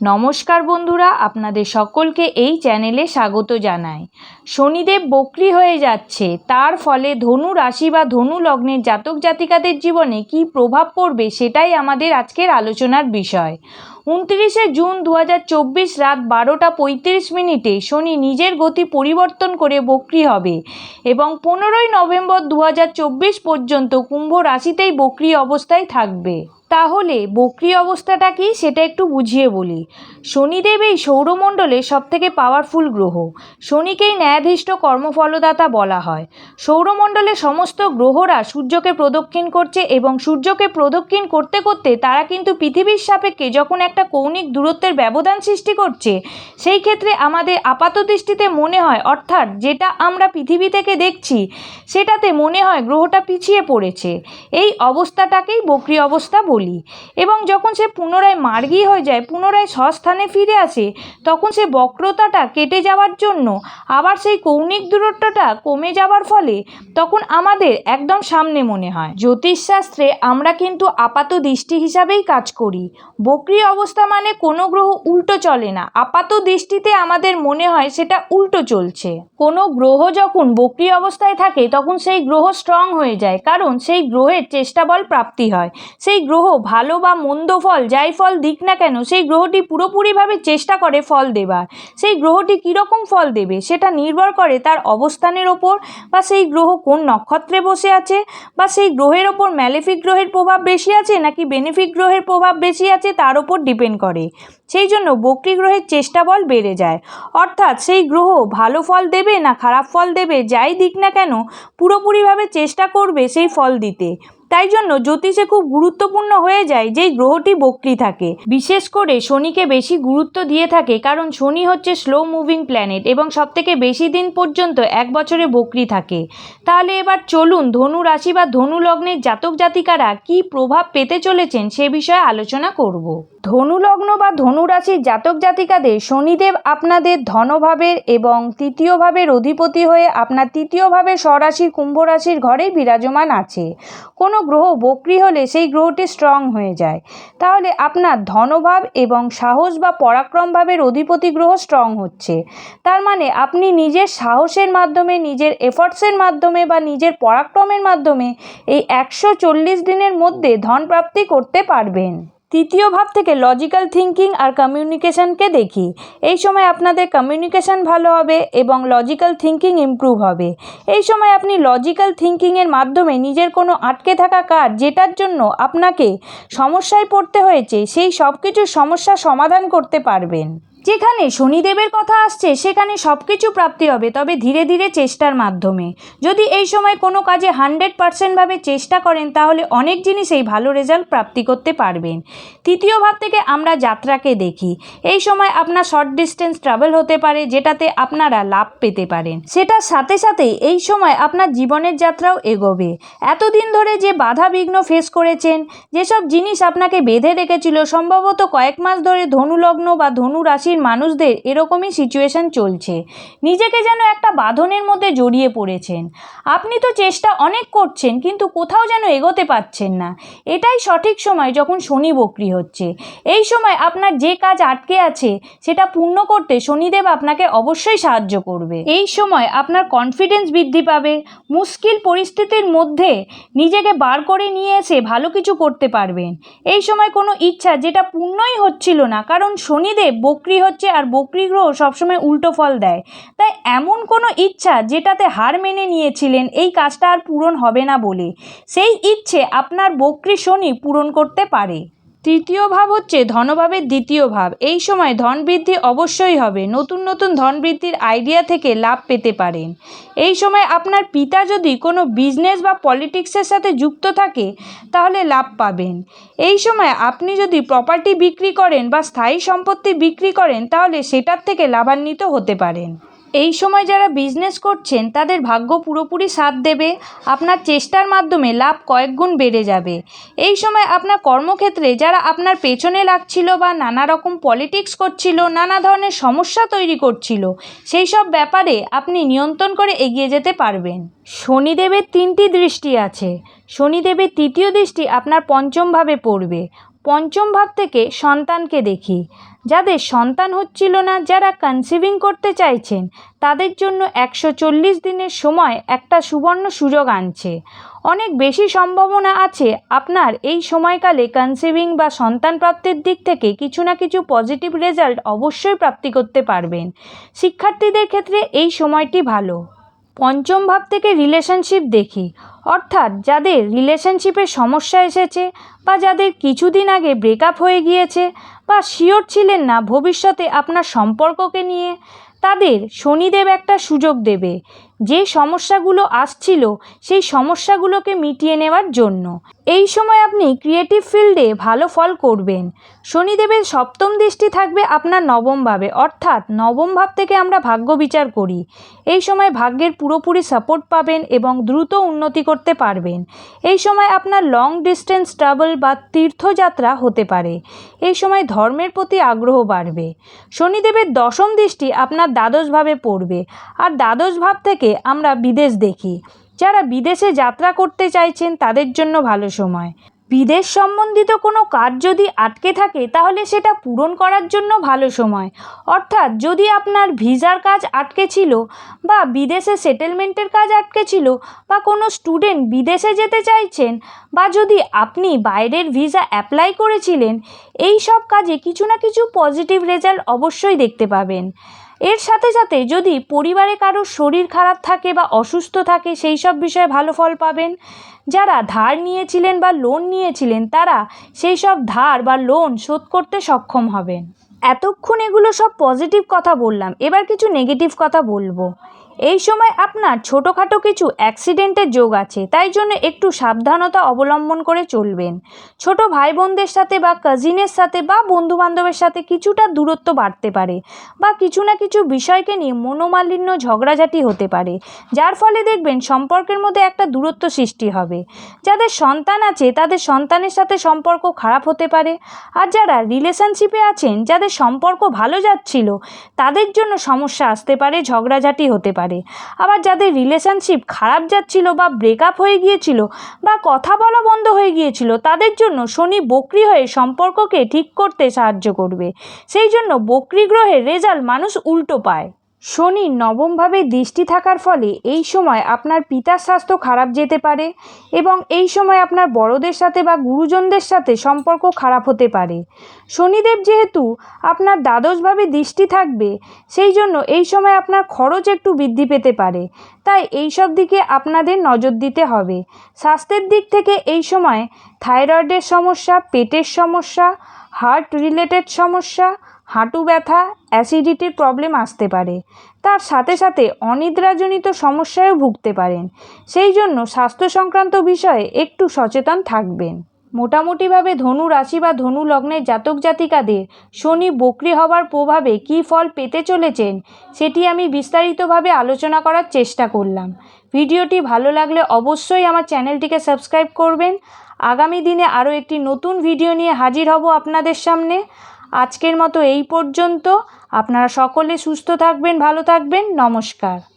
নমস্কার বন্ধুরা, আপনাদের সকলকে এই চ্যানেলে স্বাগত জানাই। শনিদেব বক্রি হয়ে যাচ্ছে, তার ফলে ধনু রাশি বা ধনু লগ্নের জাতক জাতিকাদের জীবনে কী প্রভাব পড়বে সেটাই আমাদের আজকের আলোচনার বিষয়। উনত্রিশে জুন দু হাজার চব্বিশ রাত বারোটা পঁয়ত্রিশ মিনিটে শনি নিজের গতি পরিবর্তন করে বক্রি হবে এবং পনেরোই নভেম্বর দু হাজার চব্বিশ পর্যন্ত কুম্ভ রাশিতেই বক্রি অবস্থায় থাকবে। তাহলে বক্রি অবস্থাটা কি সেটা একটু বুঝিয়ে বলি। শনিদেব এই সৌরমণ্ডলের সবথেকে পাওয়ারফুল গ্রহ। শনিকেই ন্যায়াধীষ্ট কর্মফলদাতা বলা হয়। সৌরমণ্ডলের সমস্ত গ্রহরা সূর্যকে প্রদক্ষিণ করছে এবং সূর্যকে প্রদক্ষিণ করতে করতে তারা কিন্তু পৃথিবীর সাপেক্ষে যখন একটা কৌণিক দূরত্বের ব্যবধান সৃষ্টি করছে, সেই ক্ষেত্রে আমাদের আপাত দৃষ্টিতে মনে হয়, অর্থাৎ যেটা আমরা পৃথিবী থেকে দেখছি, সেটাতে মনে হয় গ্রহটা পিছিয়ে পড়েছে। এই অবস্থাটাকেই বক্রি অবস্থা বলি। এবং যখন সে পুনরায় মার্গী হয়ে যায়, পুনরায় স্বস্থানে ফিরে আসে, তখন সে বক্রতাটা কেটে যাওয়ার জন্য আবার সেই কৌণিক দূরত্বটা কমে যাওয়ার ফলে তখন আমাদের একদম সামনে মনে হয়। জ্যোতিষশাস্ত্রে আমরা কিন্তু আপাত দৃষ্টি হিসাবেই কাজ করি। বক্রি অবস্থা মানে কোনো গ্রহ উল্টো চলে না। আপাত দৃষ্টিতে আমাদের মনে হয় সেটা উল্টো চলছে। কোনো গ্রহ যখন বক্রি অবস্থায় থাকে, তখন সেই গ্রহ স্ট্রং হয়ে যায়। কারণ সেই গ্রহের চেষ্টা বল প্রাপ্তি হয়। সেই গ্রহ ভালো বা মন্দ ফল, যাই ফল দিক না কেন, সেই গ্রহটি পুরোপুরিভাবে চেষ্টা করে ফল দেবার। সেই গ্রহটি কীরকম ফল দেবে, সেটা নির্ভর করে তার অবস্থানের ওপর, বা সেই গ্রহ কোন নক্ষত্রে বসে আছে, বা সেই গ্রহের ওপর ম্যালেফিক গ্রহের প্রভাব বেশি আছে, নাকি বেনিফিক গ্রহের প্রভাব বেশি আছে, তার ওপর ডিপেন্ড করে। সেই জন্য বক্রি গ্রহের চেষ্টা বল বেড়ে যায়। অর্থাৎ সেই গ্রহ ভালো ফল দেবে না খারাপ ফল দেবে, যাই দিক না কেন, পুরোপুরিভাবে চেষ্টা করবে সেই ফল দিতে। তাই জন্য জ্যোতিষে খুব গুরুত্বপূর্ণ হয়ে যায় যেই গ্রহটি বক্রি থাকে। বিশেষ করে শনিকে বেশি গুরুত্ব দিয়ে থাকে কারণ শনি হচ্ছে স্লো মুভিং প্ল্যানেট এবং সবথেকে বেশি দিন পর্যন্ত এক বছরে বক্রি থাকে। তাহলে এবার চলুন ধনু রাশি বা ধনু লগ্নের জাতক জাতিকারা কী প্রভাব পেতে চলেছেন সে বিষয়ে আলোচনা করব। ধনু লগ্ন বা ধনু রাশির জাতক জাতিকাদের শনিদেব আপনাদের ধনভাবের এবং তৃতীয় ভাবের অধিপতি হয়ে আপনার তৃতীয় ভাবে স্বরাশির কুম্ভ রাশির ঘরেই বিরাজমান আছে। কোনো গ্রহ বক্রি হলে সেই গ্রহটি স্ট্রং হয়ে যায়। তাহলে আপনার ধনভাব এবং সাহস বা পরাক্রমভাবের অধিপতি গ্রহ স্ট্রং হচ্ছে। তার মানে আপনি নিজের সাহসের মাধ্যমে, নিজের এফর্টসের মাধ্যমে বা নিজের পরাক্রমের মাধ্যমে এই একশো চল্লিশ দিনের মধ্যে ধন প্রাপ্তি করতে পারবেন। তৃতীয় ভাব থেকে লজিক্যাল থিঙ্কিং আর কমিউনিকেশানকে দেখি। এই সময় আপনাদের কমিউনিকেশান ভালো হবে এবং লজিক্যাল থিঙ্কিং ইম্প্রুভ হবে। এই সময় আপনি লজিক্যাল থিঙ্কিংয়ের মাধ্যমে নিজের কোনো আটকে থাকা কাজ যেটার জন্য আপনাকে সমস্যায় পড়তে হয়েছে, সেই সব কিছুর সমস্যা সমাধান করতে পারবেন। যেখানে শনিদেবের কথা আসছে, সেখানে সব কিছু প্রাপ্তি হবে, তবে ধীরে ধীরে চেষ্টার মাধ্যমে। যদি এই সময় কোনো কাজে হান্ড্রেড পারসেন্টভাবে চেষ্টা করেন, তাহলে অনেক জিনিসেই ভালো রেজাল্ট প্রাপ্তি করতে পারবেন। তৃতীয় ভাব থেকে আমরা যাত্রাকে দেখি। এই সময় আপনার শর্ট ডিস্টেন্স ট্রাভেল হতে পারে, যেটাতে আপনারা লাভ পেতে পারেন। সেটার সাথে সাথে এই সময় আপনার জীবনের যাত্রাও এগোবে। এতদিন ধরে যে বাধা বিঘ্ন ফেস করেছেন, যেসব জিনিস আপনাকে বেঁধে রেখেছিল, সম্ভবত কয়েক মাস ধরে ধনুলগ্ন বা ধনু রাশির মানুষদের এরকমই সিচুয়েশন চলছে। নিজেকে যেন একটা বাঁধনের মধ্যে জড়িয়ে পড়েছেন। আপনি তো চেষ্টা অনেক করছেন, কিন্তু কোথাও যেন এগোতে পারছেন না। এটাই সঠিক সময় যখন শনি বক্রি হচ্ছে। এই সময় আপনার যে কাজ আটকে আছে, সেটা পূর্ণ করতে শনিদেব আপনাকে অবশ্যই সাহায্য করবে। এই সময় আপনার কনফিডেন্স বৃদ্ধি পাবে। মুশকিল পরিস্থিতির মধ্যে নিজেকে বার করে নিয়ে এসে ভালো কিছু করতে পারবেন। এই সময় কোনো ইচ্ছা যেটা পূর্ণই হচ্ছিল না, কারণ শনিদেব বক্রি হচ্ছে আর বকরি গ্রহ সবসময় উল্টো ফল দেয়। তাই এমন কোনো ইচ্ছা যেটাতে হার মেনে নিয়েছিলেন, এই কাজটা আর পূরণ হবে না বলে। সেই ইচ্ছে আপনার বকরি শনি পূরণ করতে পারে। তৃতীয় ভাব হচ্ছে ধনভাবের দ্বিতীয় ভাব। এই সময় ধন বৃদ্ধি অবশ্যই হবে। নতুন নতুন ধন বৃদ্ধির আইডিয়া থেকে লাভ পেতে পারেন। এই সময় আপনার পিতা যদি কোনো বিজনেস বা পলিটিক্সের সাথে যুক্ত থাকে, তাহলে লাভ পাবেন। এই সময় আপনি যদি প্রপার্টি বিক্রি করেন বা স্থায়ী সম্পত্তি বিক্রি করেন, তাহলে সেটার থেকে লাভান্বিত হতে পারেন। এই সময় যারা বিজনেস করছেন, তাদের ভাগ্য পুরোপুরি সাথ দেবে, আপনার চেষ্টার মাধ্যমে লাভ কয়েক গুণ বেড়ে যাবে। এই সময় আপনার কর্মক্ষেত্রে যারা আপনার পেছনে লাগছিল বা নানা রকম পলিটিক্স করছিল, নানা ধরনের সমস্যা তৈরি করছিল, সেই সব ব্যাপারে আপনি নিয়ন্ত্রণ করে এগিয়ে যেতে পারবেন। শনিদেবের তিনটি দৃষ্টি আছে। শনিদেবের তৃতীয় দৃষ্টি আপনার পঞ্চমভাবে পড়বে। পঞ্চম ভাব থেকে সন্তানকে দেখি। যাদের সন্তান হচ্ছিল না, যারা কনসিভিং করতে চাইছেন, তাদের জন্য একশো চল্লিশ দিনের সময় একটা সুবর্ণ সুযোগ আনছে। অনেক বেশি সম্ভাবনা আছে আপনার এই সময়কালে কনসিভিং বা সন্তান প্রাপ্তির দিক থেকে কিছু না কিছু পজিটিভ রেজাল্ট অবশ্যই প্রাপ্তি করতে পারবেন। শিক্ষার্থীদের ক্ষেত্রে এই সময়টি ভালো। পঞ্চম ভাব থেকে রিলেশনশিপ দেখি। অর্থাৎ যাদের রিলেশনশিপের সমস্যা এসেছে বা যাদের কিছুদিন আগে ব্রেকআপ হয়ে গিয়েছে বা শিওর ছিলেন না ভবিষ্যতে আপনার সম্পর্ককে নিয়ে, তাদের শনিদেব একটা সুযোগ দেবে। যে সমস্যাগুলো আসছিল, সেই সমস্যাগুলোকে মিটিয়ে নেওয়ার জন্য। এই সময় আপনি ক্রিয়েটিভ ফিল্ডে ভালো ফল করবেন। শনিদেবের সপ্তম দৃষ্টি থাকবে আপনার নবম ভাবে, অর্থাৎ নবম ভাব থেকে আমরা ভাগ্য বিচার করি। এই সময় ভাগ্যের পুরোপুরি সাপোর্ট পাবেন এবং দ্রুত উন্নতি করতে পারবেন। এই সময় আপনার লং ডিস্টেন্স ট্রাভেল বা তীর্থযাত্রা হতে পারে। এই সময় ধর্মের প্রতি আগ্রহ বাড়বে। শনিদেবের দশম দৃষ্টি আপনার দ্বাদশভাবে পড়বে। আর দ্বাদশ ভাব থেকে আমরা বিদেশ দেখি। যারা বিদেশে যাত্রা করতে চাইছেন তাদের জন্য ভালো সময়। বিদেশ সম্বন্ধিত কোনো কাজ যদি আটকে থাকে তাহলে সেটা পূরণ করার জন্য ভালো সময়। অর্থাৎ যদি আপনার ভিসার কাজ আটকে ছিল বা বিদেশে সেটেলমেন্টের কাজ আটকে ছিল বা কোনো স্টুডেন্ট বিদেশে যেতে চাইছেন বা যদি আপনি বাইরের ভিসা অ্যাপ্লাই করেছিলেন, এই সব কাজে কিছু না কিছু পজিটিভ রেজাল্ট অবশ্যই দেখতে পাবেন। এর সাথে সাথে যদি পরিবারে কারও শরীর খারাপ থাকে বা অসুস্থ থাকে, সেই সব বিষয়ে ভালো ফল পাবেন। যারা ধার নিয়েছিলেন বা লোন নিয়েছিলেন, তারা সেই সব ধার বা লোন শোধ করতে সক্ষম হবেন। এতক্ষণ এগুলো সব পজিটিভ কথা বললাম। এবার কিছু নেগেটিভ কথা বলব। এই সময় আপনার ছোটোখাটো কিছু অ্যাক্সিডেন্টের যোগ আছে, তাই জন্য একটু সাবধানতা অবলম্বন করে চলবেন। ছোট ভাই বোনদের সাথে বা কাজিনের সাথে বা বন্ধু বান্ধবের সাথে কিছুটা দূরত্ব বাড়তে পারে বা কিছু না কিছু বিষয়কে নিয়ে মনোমালিন্য, ঝগড়াঝাটি হতে পারে, যার ফলে দেখবেন সম্পর্কের মধ্যে একটা দূরত্ব সৃষ্টি হবে। যাদের সন্তান আছে, তাদের সন্তানের সাথে সম্পর্ক খারাপ হতে পারে, আর যারা রিলেশনশিপে আছেন, যাদের সম্পর্ক ভালো যাচ্ছিল, তাদের জন্য সমস্যা আসতে পারে, ঝগড়াঝাটি হতে পারে। আবার যাদের রিলেশনশিপ খারাপ যাচ্ছিল বা ব্রেকআপ হয়ে গিয়েছিল বা কথা বলা বন্ধ হয়ে গিয়েছিল, তাদের জন্য শনি বক্রি হয়ে সম্পর্ককে ঠিক করতে সাহায্য করবে। সেই জন্য বক্রি গ্রহের রেজাল্ট মানুষ উল্টো পায়। শনি নবমভাবে দৃষ্টি থাকার ফলে এই সময় আপনার পিতার স্বাস্থ্য খারাপ যেতে পারে এবং এই সময় আপনার বড়দের সাথে বা গুরুজনদের সাথে সম্পর্ক খারাপ হতে পারে। শনিদেব যেহেতু আপনার দ্বাদশভাবে দৃষ্টি থাকবে, সেই জন্য এই সময় আপনার খরচ একটু বৃদ্ধি পেতে পারে। তাই এই সব দিকে আপনাদের নজর দিতে হবে। স্বাস্থ্যের দিক থেকে এই সময় থাইরয়েডের সমস্যা, পেটের সমস্যা, হার্ট রিলেটেড সমস্যা হাঁটু ব্যথা, অ্যাসিডিটির প্রবলেম আসতে পারে। তার সাথে সাথে অনিদ্রাজনিত সমস্যায়ও ভুগতে পারেন। সেই জন্য স্বাস্থ্য সংক্রান্ত বিষয়ে একটু সচেতন থাকবেন। মোটামুটিভাবে ধনু রাশি বা ধনু লগ্নের জাতক জাতিকাদের শনি বক্রি হবার প্রভাবে কী ফল পেতে চলেছেন, সেটি আমি বিস্তারিতভাবে আলোচনা করার চেষ্টা করলাম। ভিডিওটি ভালো লাগলে অবশ্যই আমার চ্যানেলটিকে সাবস্ক্রাইব করবেন। আগামী দিনে আরও একটি নতুন ভিডিও নিয়ে হাজির হব আপনাদের সামনে। আজকের মতো এই পর্যন্ত। আপনারা সকলে সুস্থ থাকবেন ভালো থাকবেন। নমস্কার।